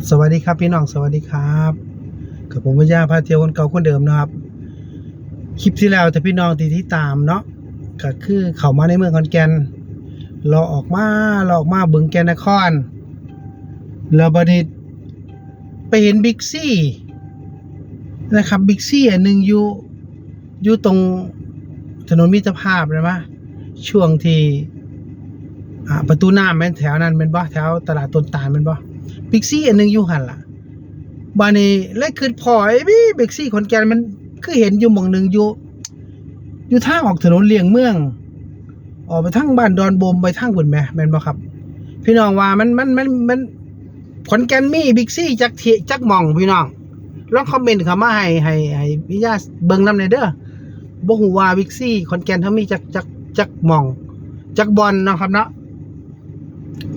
ับสวัสดีครับพี่น้องสวัสดีครับกับผมวิญญาพาเที่ยวคนเก่าคนเดิมนะครับ คลิปที่แล้วแต่พี่น้องที่ที่ตามเนาะก็คือเข้ามาในเมืองขอนแก่นเราออกมาเราออกมาบึงแกนนครแล้วบัดนี้ไปเห็นบิ๊กซี่นะครับบิ๊กซี่อันหนึ่งอยู่อยู่ตรงถนนมิตรภาพเลยมะช่วงที่ประตูน้ำแม่นแถวนั้นเป็นบ่แถวตลาดต้นตาลเป็นบ่ บิ๊กซี่อันหนึ่งอยู่หันล่ะบานี้เลยคือพอไอ้บี้บิ๊กซี่ขอนแก่นมันคือเห็นอยู่หม่องหนึ่งอยู่ อยู่ทางออกถนนเลียงเมือง ออกไปทางบ้านดอนบมไปทางบุญแม่แม่นบ่ครับ พี่น้องว่ามันมันมันมันขอนแก่นมีบิ๊กซี่จักเทจักหม่องพี่น้องลองคอมเมนต์เข้ามาให้ให้ให้พี่ญาติเบิ่งนำหน่อยเด้อบ่ฮู้ว่าบิ๊กซี่ขอนแก่นเฮามีจักจักจักหม่องจักบอลนะครับเนาะ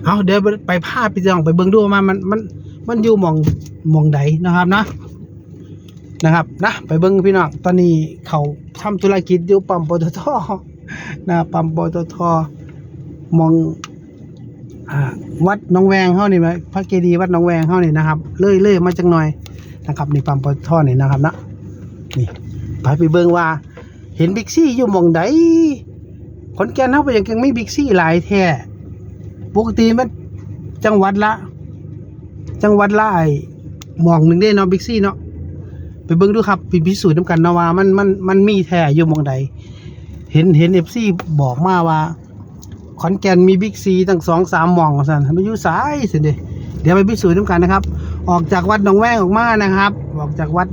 เอาเดี๋ยวไปพาพี่น้องไปเบิ่งดูว่ามันมันมันอยู่มองมองใดนะครับนะนะครับนะไปเบิ่งพี่น้องตอนนี้เขาทำธุรกิจอยู่ปั๊มปตทนะปั๊มปตทมองอวัดหนองแวงเฮานี่ไหมพระเจดีวัดหนองแวงเฮานี่นะครับเลยเลยมาจังหน่อยนะครับนี่ปั๊มปตทนี่นะครับนะนี่ไปไปเบิ่งว่า เห็นบิ๊กซี่อยู่มองใดขอนแก่นเฮาไปยังมีบิ๊กซี่หลายแท้ ปกติมันจังหวัดละ จังหวัดละไอ้หมองหนึ่งได้เนาะบิ๊กซี่เนาะไปเบิ่งดูครับไปพิสูจน์น้ำกันนะว่ามันมันมันมีแท้อยู่หมองใด เห็นเห็นเอฟซีบอกมาว่า ขอนแก่นมีบิ๊กซีตั้งสองสามหมองสันมันอยู่สายสิเดเดี๋ยวไปพิสูจน์น้ำกันนะครับ ออกจากวัดหนองแวงออกมานะครับ ออกจากวัด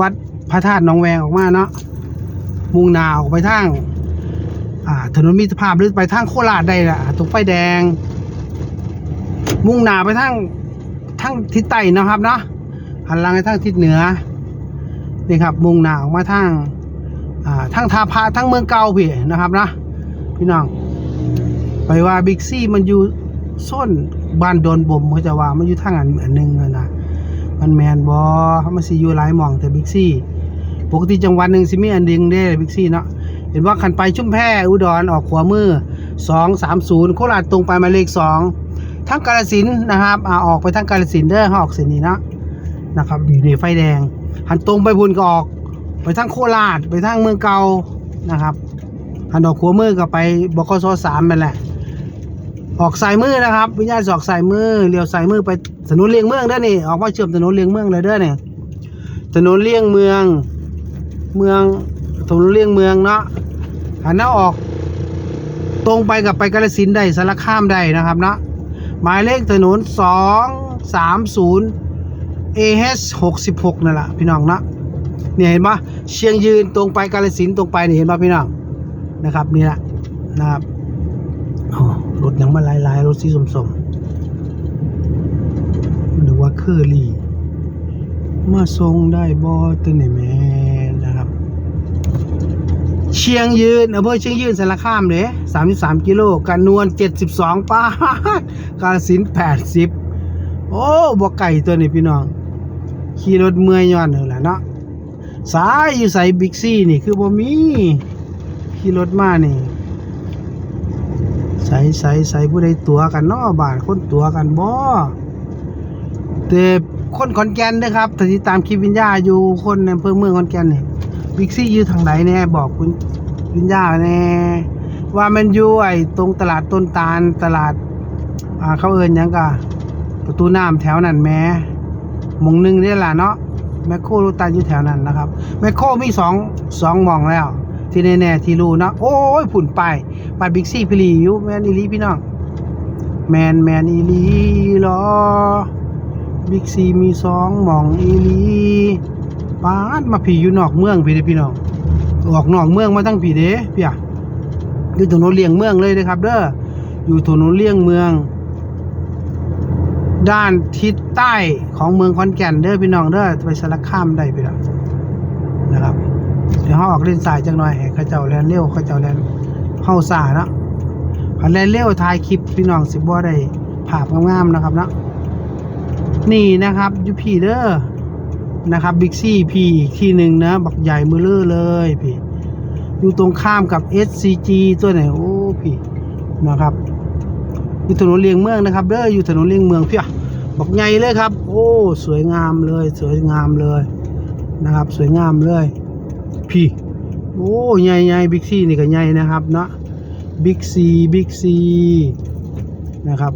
วัดพระธาตุหนองแวงออกมาเนาะมุ่งหนาออกไปทาง อ่า ถนนมิตรภาพหรือไปทางโคราชได้ละตรงไฟแดง มุ่งหน้าไปทางทางทิศใต้นะครับเนาะหันหลังไปทางทิศเหนือนี่ครับ มุ่งหน้าออกมาทางอ่าทางทาพาทางเมืองเก่าพี่นะครับนะพี่น้อง ไปว่าบิ๊กซี่มันอยู่ส้นบ้านโดนบ่มเขาจะว่ามันอยู่ทางอันอันหนึ่งอะนะมันแมนบอมันสิอยู่หลายหม่องแต่บิ๊กซี่ปกติจังหวัดหนึ่งสิมีอันดึงเด้บิ๊กซี่เนาะ เห็นว่าขันไปชุ่มแพอุดรออกขวามือสองสามศูนย์โคราชตรงไปหมายเลขสองทั้งกาลสินนะครับอ่าออกไปทั้งกาลสินเด้อออกเส้นนี้นะนะครับอยู่ในไฟแดง หันตรงไปพุนก็ออก ไปทั้งโคราชไปทั้งเมืองเก่านะครับหันออกขวามือก็ไปบกสสามไปแหละออกสายมือนะครับวิญญาณออกสายมือเลี้ยวสายมือไปถนนเลียงเมืองเด้อนี่ออกมาเชื่อมถนนเลียงเมืองเลยเด้อเนี่ยถนนเลียงเมืองเมืองถนนเลียงเมืองเนาะ หันหน้าออกตรงไปกับไปกาฬสินได้สารคามได้นะครับเนาะหมายเลขถนนสองสามศูนย์ AH หกสิบหกนั่นแหละพี่น้องเนาะเนี่ยเห็นปะเชียงยืนตรงไปกาฬสินตรงไปนี่เห็นปะพี่น้องนะครับนี่แหละนะครับอ๋อรถยังมาลายๆรถสีสมๆหรือว่าเคอรี่มาทรงได้บอตัวไหนแม่ เชียงยืนอำเภอเชียงยืนสารคามเลยสามสิบสามกิโลกันนวลเจ็ดสิบสองป้ากาลสินแปดสิบโอ้บ่ไก่ตัวนี้พี่น้อง ขี่รถเมื่อยย้อนเลยแหละเนาะสายอยู่ใส่บิ๊กซี่นี่คือบ่มีขี่รถมานี่ใส่ใส่ใส่ผู้ใดตัวกันเนาะบาทคนตัวกันบ่แต่คนขอนแก่นนะครับถ้าติดตามคลิปวิญญาอยู่คนในอำเภอเมืองขอนแก่นนี่ บิ๊กซี่อยู่ทางไหนแน่บอกคุณวิญญาแน่ว่ามันอยู่ไอ้ตรงตลาดต้นตาลตลาด อ่าเขาเอิ้นยังกะประตูน้ำแถวนั้นแม้หมงหนึ่งนี่แหละเนาะแมคโครลูกตาลอยู่แถวนั้นนะครับแมคโครมีสองสองมองแล้ว ที่แน่ๆที่รู้นะโอ้ยผุ่นไปไปบิ๊กซี่พิลีอยู่แมนอีลีพี่น้องแมนแมนอีลีรอบิ๊กซีมีสองมองอีลี ปาดมาผีอยู่นอกเมืองพี่เด้พี่น้องออกนอกเมืองมาทั้งผีเด้พี่อะอยู่ถนนเลี่ยงเมืองเลยนะครับ เด้ออยู่ถนนเลี่ยงเมือง ด้านทิศใต้ของเมืองขอนแก่นเด้อพี่น้องเด้อไปสารคามได้พี่น้องนะครับเดี๋ยวเขาออกเล่นสายจังหน่อยให้เขาเจ้าแลนเร็วเขาเจ้าแลนเข้าสาเนาะพันแลนเร็วถ่ายคลิปพี่น้องสิบว่าได้ภาพงามๆนะครับเนาะนี่นะครับยูพีเด้อ นะครับบิ๊กซี่พีที่หนึ่งนะบักใหญ่มือเลอเลยพี่ อยู่ตรงข้ามกับ SCG ตัวไหนโอ้พี่นะครับอยู่ถนนเลียงเมืองนะครับเด้ออยู่ถนนเลียงเมืองพี่อะบบอกใหญ่เลยครับ โอ้สวยงามเลย สวยงามเลยนะครับ สวยงามเลย พี่ โอ้ใหญ่ใหญ่บิ๊กซีนี่ก็ใหญ่นะครับเนาะบิ๊กซีบิ๊กซีนะครับ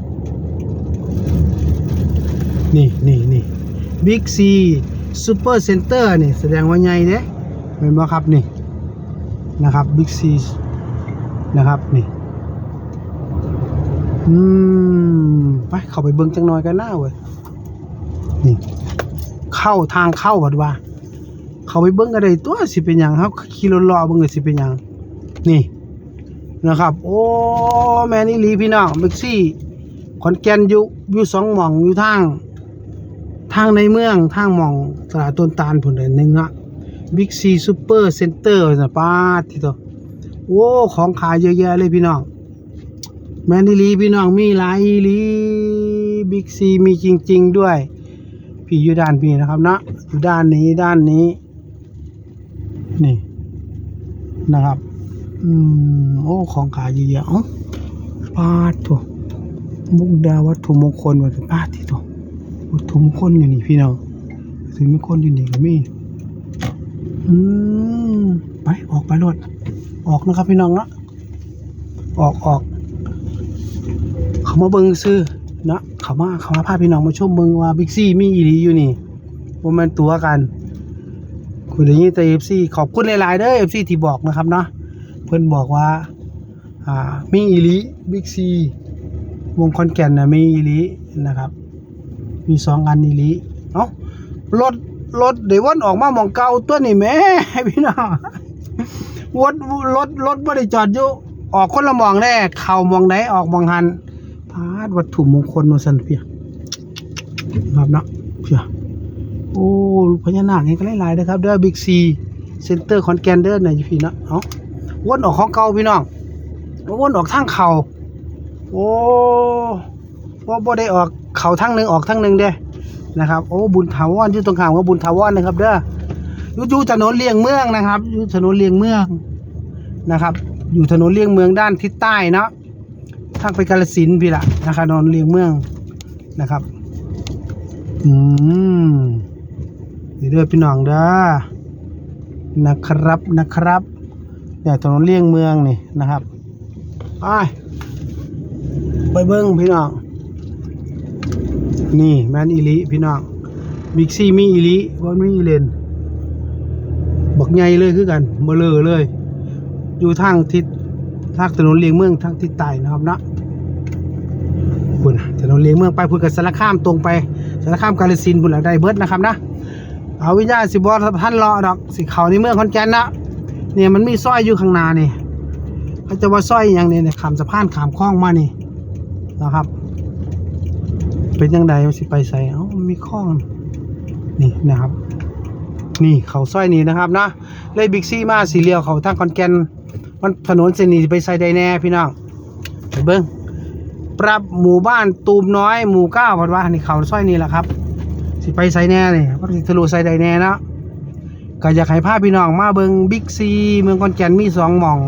นี่นี่นี่บิ๊กซี ซูเปอร์เซ็นเตอร์นี่แสดงว่าใหญ่เด้เห็นไหมครับนี่นะครับบิ๊กซีนะครับนี่อืมไปเข้าไปเบิ่งจังหน่อยกันหน้าเว้ยนี่เข้าทางเข้าบัดว่า เขาไปเบิ่งกันได้ตัวสิเป็นหยังครับขี่รถล้อเบิ่งสิเป็นหยังนี่นะครับ โอ้แม่นี่ลีพี่น้องบิ๊กซี่ขอนแก่นอยู่อยู่สองหม่องอยู่ทาง ทางในเมืองทางมองตลาดต้นตาลผุนเดนหนึ่งอะบิ๊กซีซูเปอร์เซ็นเตอร์นะป้าที่ตัวโอ้ของขายเยอะแยะเลยพี่น้องแมนดิลีพี่น้องมีหลายอีหลีบิ๊กซีมีจริง ๆ ด้วย พี่อยู่ด้านพี่นะครับนะอยู่ด้านนี้ด้านนี้ นี่นะครับ อืมโอ้ของขายเยอะแยะอ้าปาดตัวมุกดาวัตถุมงคลวัตถุปาที่ตัว วัตถุมคลอยู่นี่พี่น้องถึงมงคลอยู่นี่ก็มีอืมไปออกไปรถออกนะครับพี่น้องเนาะออกออกเขามาเบิงซื้อนะเขามาเขามาพาพี่น้องมาชมเบิงว่าบิ๊กซี่มีอีหลีอยู่นี่ว่ามันตัวกันคุณอย่างนี้แต่เอฟซีขอบคุณหลายๆเด้อเอฟซีที่บอกนะครับเนาะเพื่อนบอกว่าอ่ามีอีหลีบิ๊กซีวงคอนแก่นนะมีอีหลีนะครับ มีสองอันอีหลีเอ้ารถรถเดี๋ยววนออกมามองเก่าตัวนี่แหม่พี่น้องวนรถรถไม่ได้จอดอยู่ออกคนละมองแน่เข่ามองไหนออกมองหันพาดวัตถุมงคลโนสันเพียครับเนาะเพียโอ้พญานาคนี่ก็หลายๆนะครับเด้อบิ๊กซีเซ็นเตอร์คอนแกนเดอร์นะอยู่พี่เนาะเอ้าวนออกของเก่าพี่น้องวนออกทางเข่าโอ้ ว่าบ่ได้ออกเขาทางหนึ่งออกทางหนึ่งเด้นะครับโอ้บุญถาวรอยู่ตรงข้ามว่าบุญถาวรนะครับ เด้ออยู่ถนนเลียงเมืองนะครับอยู่ถนนเลียงเมืองนะครับ อยู่ถนนเลียงเมืองด้านทิศใต้เนาะทางไปกาฬสินพี่ละนะครับถนนเลียงเมืองนะครับ อืมนี่เด้อพี่น้องเด้อนะครับนะครับเนี่ยถนนเลียงเมืองนี่นะครับไปไปเบิ้งพี่น้อง นี่แมนอีหลิพี่น้องบิ๊กซี่มีอีหลิว่ามีอีเลนบักใหญ่เลยคือกันเบลอเลย อยู่ทางทิศทางถนนเลียงเมืองทางทิศใต้นะครับนะคุณนะถนนเลียงเมืองไปพุ่นกับสารคามตรงไปสารคามกาฬสินธุ์พุ่นหลังได้เบิร์ดนะครับนะเอาวิญญาณสิบอท่านรอดอกสิเขาในเมืองขอนแก่นนะเนี่ยมันมีสร้อยอยู่ข้างหน้านี่เขาจะว่าสร้อยอย่างนี้เนี่ยขามสะพานขามคล้องมานี่นะครับ เป็นยังไงมันสิไปใส่เอ้ามันมีข้องนี่นะครับ นี่เขาสร้อยนี้นะครับนะเลยบิ๊กซี่มาสีเลียวเขาทางคอนแกนมันถนนเส้นนี้ไปใส่ใดแน่พี่น้องไปเบิ้งปรับหมู่บ้านตูมน้อยหมู่เก้าพันว่านี่เขาสร้อยนี้แหละครับ สิไปใส่แน่นี่ว่าสิทะลุใส่ใดแน่นะก็อยากให้พาพี่น้องมาเบิ้งบิ๊กซีเมืองคอนแกนมีสองหม่อง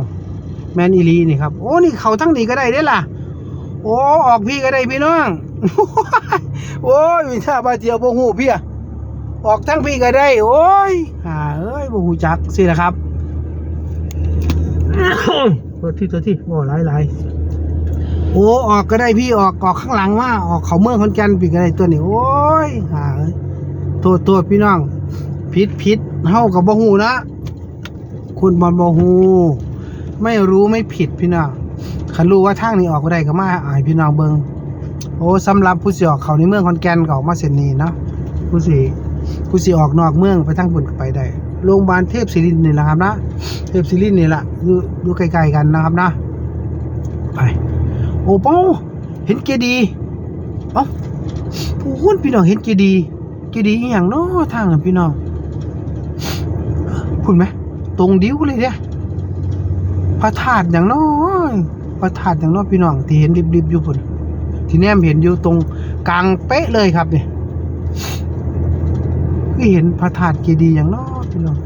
แมนอีลีนี่ครับโอ้นี่เขาทั้งนี้ก็ได้เด้ล่ะ โอ้ออกพี่ก็ได้พี่น้อง โอ้ยวิชาบาเจียวบ่หูเพี่ยออกทั้งพี่ก็ได้ โอ้ยห่าเอ้ยบ่หูจักสินะครับตัวที่ตัวที่บ่หลายหลายโอ้ออกก็ได้พี่ออกออกข้างหลังมาออกเขาเมืองคนแก่นปีก็ได้ตัวนี้โอ้ยห่าเอ้ยโทษโทษพี่น้องผิดผิดเฮากับบ่หูนะคุณบอลบ่หูไม่รู้ไม่ผิดพี่น้องคันรู้ว่าทางนี้ออกก็ได้ก็มาอายพี่น้องเบิง โอ้สำหรับผู้สิออกเขาในเมืองขอนแกนก็ออกมาเส้นนี้เนาะผู้สิผู้สิออกนอกเมืองไปทางปุ่นไปได้โรงพยาบาลเทพศิรินนี่แหละครับนะเทพศิรินนี่แหละอยู่อยู่ใกล้ๆกันนะครับนะไปโอ้เป้าเห็นเจดีย์เอ้าผู้หุ้นพี่น้องเห็นเจดีเจดีอหย่างเนาะทางพี่น้องคุณไหมตรงดิ้วเลยเนี่ยพระธาตุอย่างน้อยพระธาตุอย่างน้อยพี่น้องที่เห็นริบๆอยู่พุ่น ที่แนมเห็นอยู่ตรงกลางเป๊ะเลยครับเนี่ยคือเห็นพระธาตุเจดีย์อย่างน้อพี่น้อง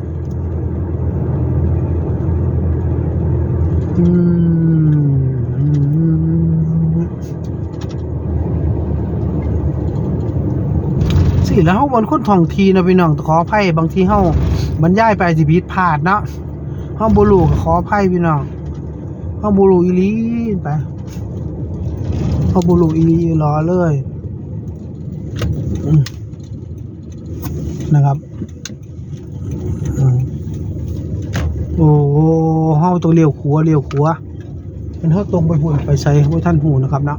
อืมสิแล้วเฮาบนคนท่องทีนะพี่น้องขออภัยบางทีเฮาบรรยายไปสิผิดพลาดเนาะเฮาบ่รู้ก็ขออภัยพี่น้องเฮาบ่รู้อีหลีไป เฮาบ่รู้อีหลีรอเลยนะครับโอ้โหเฮาต้องเลี้ยวขัวเลี้ยวขัวมันเฮาตรงไปพุ่นไปใส่บ่ท่านหูนะครับนะ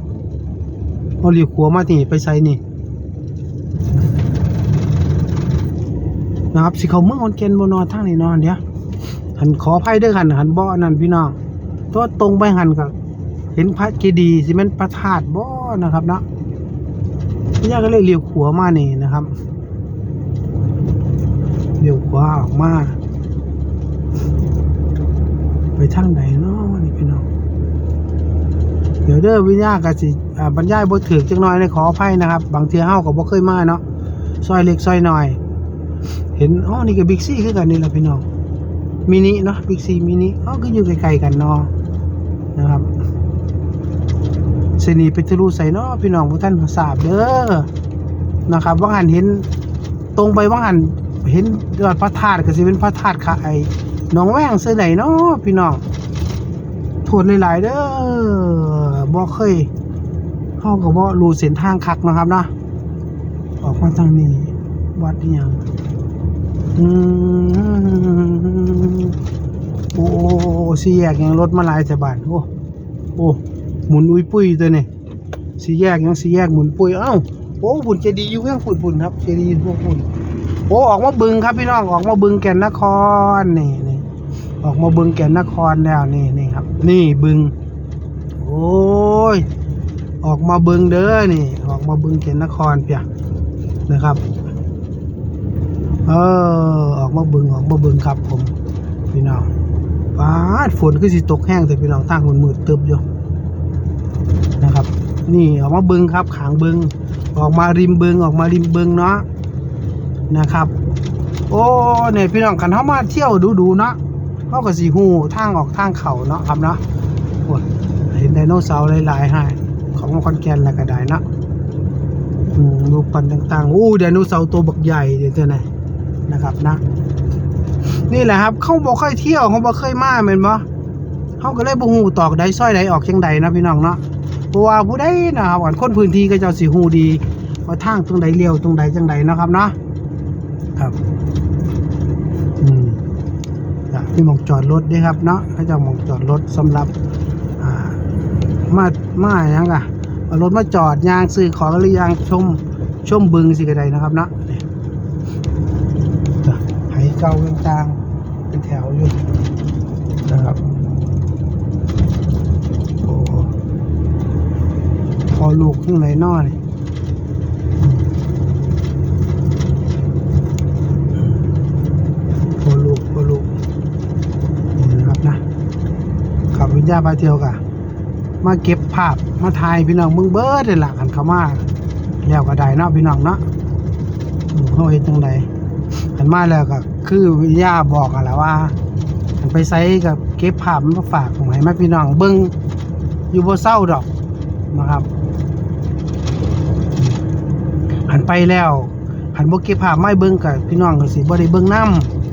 เฮาเลี้ยวขัวมานี่ไปใส่นี่นะครับสิเขาเมืองคนเกณฑ์บนนอนทางนี้นอนเดี๋ยวหันขออภัยเด้วยหันหันบ่อนั่นพี่น้องตัวตรงไปหันกับ เห็นพระเจดีย์สิแมันพระธาตุบ่นะครับเนาะพี่ย่าก็เลยเลี้ยวขวามานี่นะครับเลี้ยวขวาออกมา ไปทางไหนเนาะนี่พี่น้องเดี๋ยวเด้อวิญญาณก็สิอ่าบรรยายบ่ถึกจังน้อยเลยขออภัยนะครับ บางเทีเฮาก็บ่เคยมาเนาะซอยเล็กซอยหน้อย เห็นอ๋อนี่ก็บิ๊กซี่คือกันนี่แหละพี่น้องมินิเนาะบิ๊กซีมินิอ๋อก็อยู่ไกลๆกันเนาะนะครับ สนีไปทะลุใส่เนาะพี่น้องพวกท่านทราบเด้อนะครับว่างหันเห็นตรงไปว่างหันเห็นยอดพระธาตุก็สิเป็นพระธาตุค่ะไอ้องแว้งเสื้อไหนเนาะพี่น้องโทษหลายๆเด้อบ่เคยเข้ากับบ่รู้เส้นทางคักนะครับนะออกมาทางนี้ วัดยังอืมโอ้สี่แยกยังรถมาลายแต่บาทโอ้โอ้ มุนอุ้ยปุ้ยตัวนี่สีแยกยังสีแยกหมุนปุ้ยเอ้าโอ้บุญเจดีย์อยู่เพื่อนฝุ่นฝุ่นครับเจดีย์พวกฝุ่นโอ้ออกมาบึงครับพี่น้องออกมาบึงแก่นนครนี่นี่ออกมาบึงแก่นนครแล้วนี่นี่ครับ นี่บึง โอ้ยออกมาบึงเด้อนี่ ออกมาบึงแก่นนครเปียนะครับเออออกมาบึงออกมาบึงครับผมพี่น้องฟ้าฝนคือสิตกแห้งแต่พี่น้องตั้งมันมืดเตึบอยู่ นี่ออกมาเบึงครับขางเบึง ออกมาริมเบึงออกมาริมเบึงเนาะนะครับ โอ้เนี่ยพี่น้องกันเข้ามาเที่ยวดูดูๆเนาะเขาก็สีหูทางออกทางเขาเนาะครับเนาะเห็นไดโนเสาร์หลายๆให้ของคอนแกนแล้วก็ได้เนาะอืมรูปปั้นต่างๆอู้ไดโนเสาร์ตัวบักใหญ่เดี๋ยวจ้าไหนนะครับนะ นี่แหละครับ เขาบอกเคยเที่ยวเขาบอกเคยมาเหม็นบ่เขาก็เลยบ่ฮู้ตอกใดซ้อยใดออกจังใดนะพี่น้องเนาะ เพราะว่าผู้ใดนะครับอันคนพื้นที่ก็เจะสิฮู้ดีว่าทางตรงใดเลี้ยวตรงใดจังใดนะครับเนาะครับอืมอะมีหมองจอดรถด้วยครับเนาะเขาจะหมองจอดรถสำหรับอ่ามามาหยังอะรถมาจอดยางซื้อของหรือยางชมชมบึงสิกระไดนะครับเนาะนี่ไหเก่าจางๆเป็นแถวอยู่นะครับโอ้พอ ลูกข้างในนอนี่พอลูกพอลูกนี่นะครับนะขับวิญญาณพาเที่ยวกะมาเก็บภาพมาถ่ายพี่น้องเมืองเบิร์ดเลยล่ะกันเขามาแล้วก็ได้เนาะพี่น้องเนาะอืมเขาเห็นจังใดอันมาแล้วก็คือวิทยาบอกอะแหละว่าอันไปไซกับเก็บภาพมาฝากผมให้แม่พี่น้องเบิ้งอยู่บ่เศร้าดอกนะครับ หันไปแล้วหันบ่เก็บภาพไม่เบิ้งกับพี่น้องก็สิบ่ได้เบิ้งน้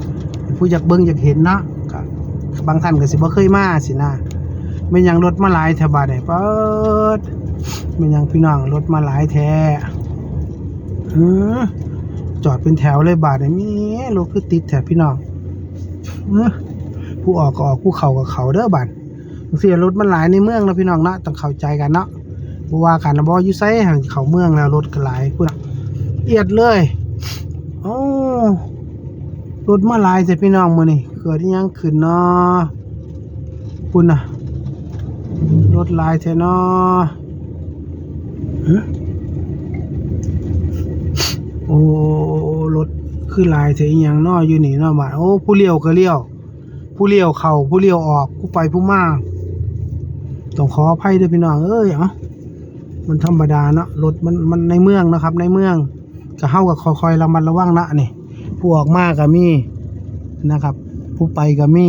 ำผู้อยากเบิ้งอยากเห็นเนาะก็บางท่านก็สิบ่เคยมาสินะแม่ยังรถมาหลายแถวบานนี่เปิดแม่ยังพี่น้องรถมาหลายแท้อือจอดเป็นแถวเลยบาทเนี่ยมีรถคือติดแถวพี่น้องผู้ออกก็ออกผู้เข้าก็เขาเด้อบาทเสียรถมันหลายในเมืองนะพี่น้องนะต้องเข้าใจกันเนาะว่ากันนะบ่อยู่ไสให้เขาเมืองแล้วรถก็หลายพุ่นน่ะ เอียดเลยโอ้รถมาลายแต่พี่น้องมื้อนี้เกิดอิหยังขึ้นเนาะพุ่นน่ะรถลายแท้เนาะฮะโอ้รถคือลายเสียอหย่างเน้ออยู่นี่เนาะบาดโอ้ผู้เลี้ยวก็เลี้ยว ผู้เลี้ยวเข้าผู้เลี้ยวออกผู้ไปผู้มาต้องขออภัยด้วยพี่น้องเอ้ยเอ้ามันธรรมดาเนาะรถมันมันในเมืองนะครับ ในเมือง ก็เฮากับคอยๆระมัดระวังนะนี่ผู้ออกมาก็มีนะครับ ผู้ไปก็มี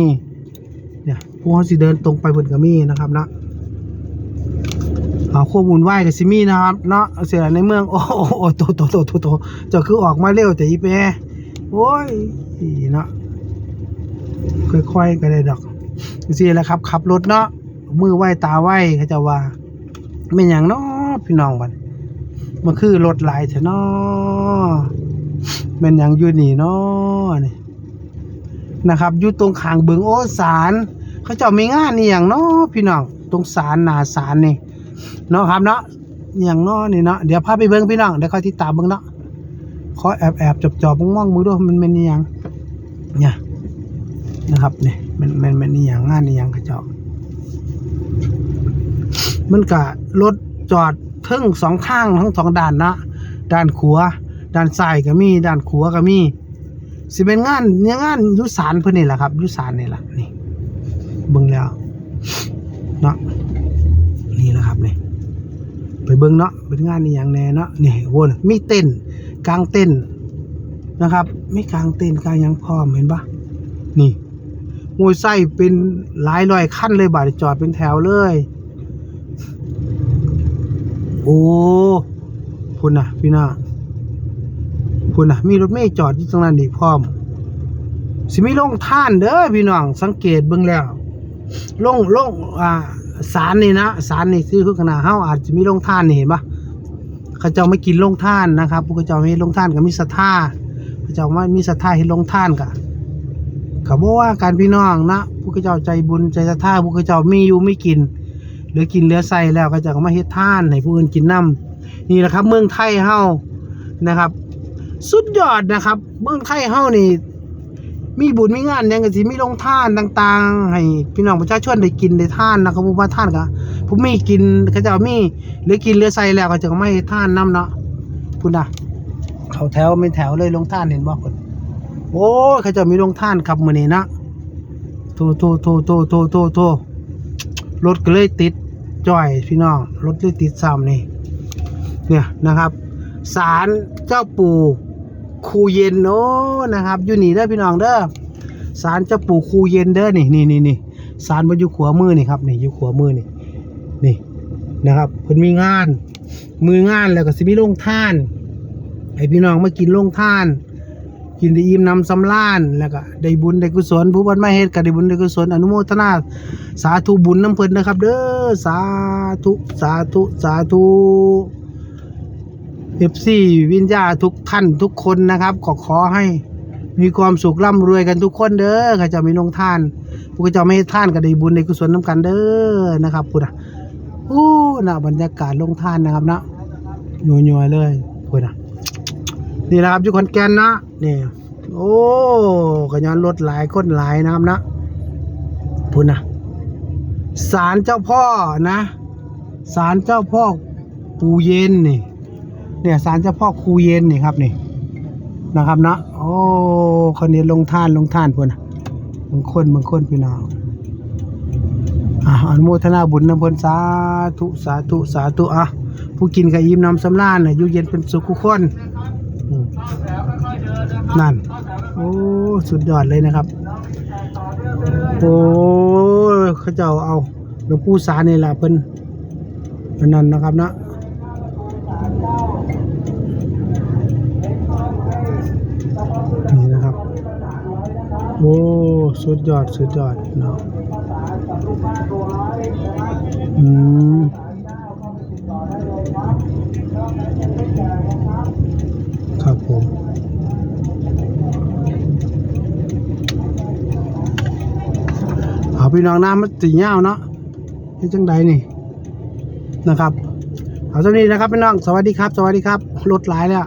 เนี่ยผู้เขาสิเดินตรงไปเบิดก็มีนะครับนะเอาควบวุ่นวายกับซิมี่นะครับเนาะเสียในเมืองโอ้โอ้โอ้โตโตโตโตโตจะคือออกมาเร็วแต่อีเปโอ้ยเนาะค่อยๆก็ได้ดอกสิแหละครับขับรถเนาะมือไหวตาไหวเขาจะว่าไม่นหยังเนาะพี่น้องบัด มันคือรถหลายแท้นาะแม่นหยังอยู่นี่นาะนี่นะครับอยู่ตรงขางเบึงโอ้สารเขาเจ้ามีงานนี่อย่างนาะพี่น้องตรงศาลหนาศาลนี่เนาะครับเนาะอย่างนาะนี่เนาะเดี๋ยวพาไปเบิ่งพี่น้องเดี๋ยวคอยติดตามเบิ่งเนาะขอแอบแอบจอบจอบมองมือด้วยมันเป็นนี่ยังเนี่ยนะครับนี่มันมันมันนี่ยังงานนี่ยังกระเจาะมันกะรถจอด ทั้งสองข้างทั้งสองด้านนะด้านขวาด้านซ้ายก็มีด้านขวาก็มีสิเป็นงานเนี่ยงานยุสานเพิ่นนี่แหละครับ ยุสานนี่แหละนี่เบิ่งแล้วเนาะนี่แหละครับนี่ไปเบิ่งเนาะเป็นงานนี่อย่างแน่เนาะนี่วนมีเต้นกลางเต้นนะครับไม่กลางเต้นกลางยังพร้อมเห็นปะนี่มวยไส้เป็นหลายร้อยขั้นเลยบาดจอดเป็นแถวเลย โอ้พุ่นน่ะพี่น้าพุ่นน่ะมีรถเมล์จอดอยู่ตรงนั้นอีกพร้อม สิมีลงท่านเด้อพี่น้องสังเกตเบิ่งแล้วลงลงอ่าสารนี่นะสารนี่ซื้อคือขนาดเฮาอาจจะมีลงท่านนี่เห็นปะเขาเจ้าไม่กินลงท่านนะครับพวกเขาเจ้าไม่ลงท่านก็มีศรัทธาเขาเจ้าว่ามีศรัทธาให้ลงท่านกะเขาบอกว่าการพี่น้องนะพวกเขาเจ้าใจบุญใจศรัทธาพวกเขาเจ้ามีอยู่ไม่กิน เหลือกินเหลือใส่แล้วเขาเจ้ามาเฮ็ดท่านให้ผู้อื่นกินน้ำนี่แหละครับ เมืองไทยเฮานะครับ สุดยอดนะครับ เมืองไทยเฮานี่ มีบุญมีงานยังก็สิมีโรงทานต่าง ๆ ให้พี่น้องประชาชนได้กินได้ทานนะครับผู้ว่าท่านก็ผู้มีกินเขาจะมีเหลือกินเหลือใส่แล้วก็จะไม่ให้ท่านนํเนาะพุ่นน่ะเขาแถวเป็นแถวเลยลงทานเห็นบ่คนโอ้ยเขาจะมีลงทานครับมื้อนี้นะโทโทโทโทโทโทโทรถก็เลยติด จ่อยพี่น้องรถเลยติดซ้ำนี่เนี่ยนะครับศาลเจ้าปู่คูเย็นโอ้นะครับ อยู่นี่เด้อพี่น้องเด้อศาลเจ้าปู่คูเย็นเด้อนี่นี่นี่นี่ศาลมันอยู่ขวามือนี่ครับนี่อยู่ขวามือนี่นี่นะครับเพิ่นมีงาน มืองานแล้วก็สิมีโรงท่านให้พี่น้องมากินโรงท่าน กินได้อิ่มนำสำราญแล้วก็ได้บุญได้กุศลผู้บันมาเฮ็ดก็ได้บุญได้กุศลอนุโมทนาสาธุบุญน้ำเพิ่นนะครับ เด้อ สาธุ สาธุ สาธุเอฟซีวิญญาทุกท่านทุกคนนะครับขอขอให้มีความสุขร่ำรวยกันทุกคนเด้อข้าเจ้ามีนงท่านผู้ข้าเจ้าไม่ให้ท่านก็ได้บุญในกุศลน้ำกันเด้อนะครับพุทธะโอ้นะบรรยากาศลงท่านนะครับนะยัวๆเลยพุทธะนี่นะครับอยู่ขอนแก่นนะนี่โอ้ขยันรถหลายคนหลายนะครับนะพุทธะ ศาลเจ้าพ่อนะศาลเจ้าพ่อปูเย็นนี่เนี่ยศาลเจ้าพ่อครูเย็นนี่ครับนี่นะครับนะโอ้คนนี้ลงท่านลงท่านพุ่นะบางคนบางคนพี่น้องอะอนุโมทนาบุญนะพนสาธุสาธุสาธุอะผู้กินกับยิ้มนำสำราญน่ะอยู่เย็นเป็นสุขทุกคนนั่น โอ้ สุดยอดเลยนะครับ โอ้ เขาเจ้าเอาหลวงปู่สานี่แหละเพิ่นเป็นนั่นนะครับนะนี่นะครับ โอ้ สุดยอด สุดยอดเนาะอืม ครับผม เอา พี่น้องน้ำมันสีเงาเนาะเป็นจังใดนี่นะครับ เอาเท่านี้นะครับพี่น้อง สวัสดีครับ สวัสดีครับ รถหลายแล้ว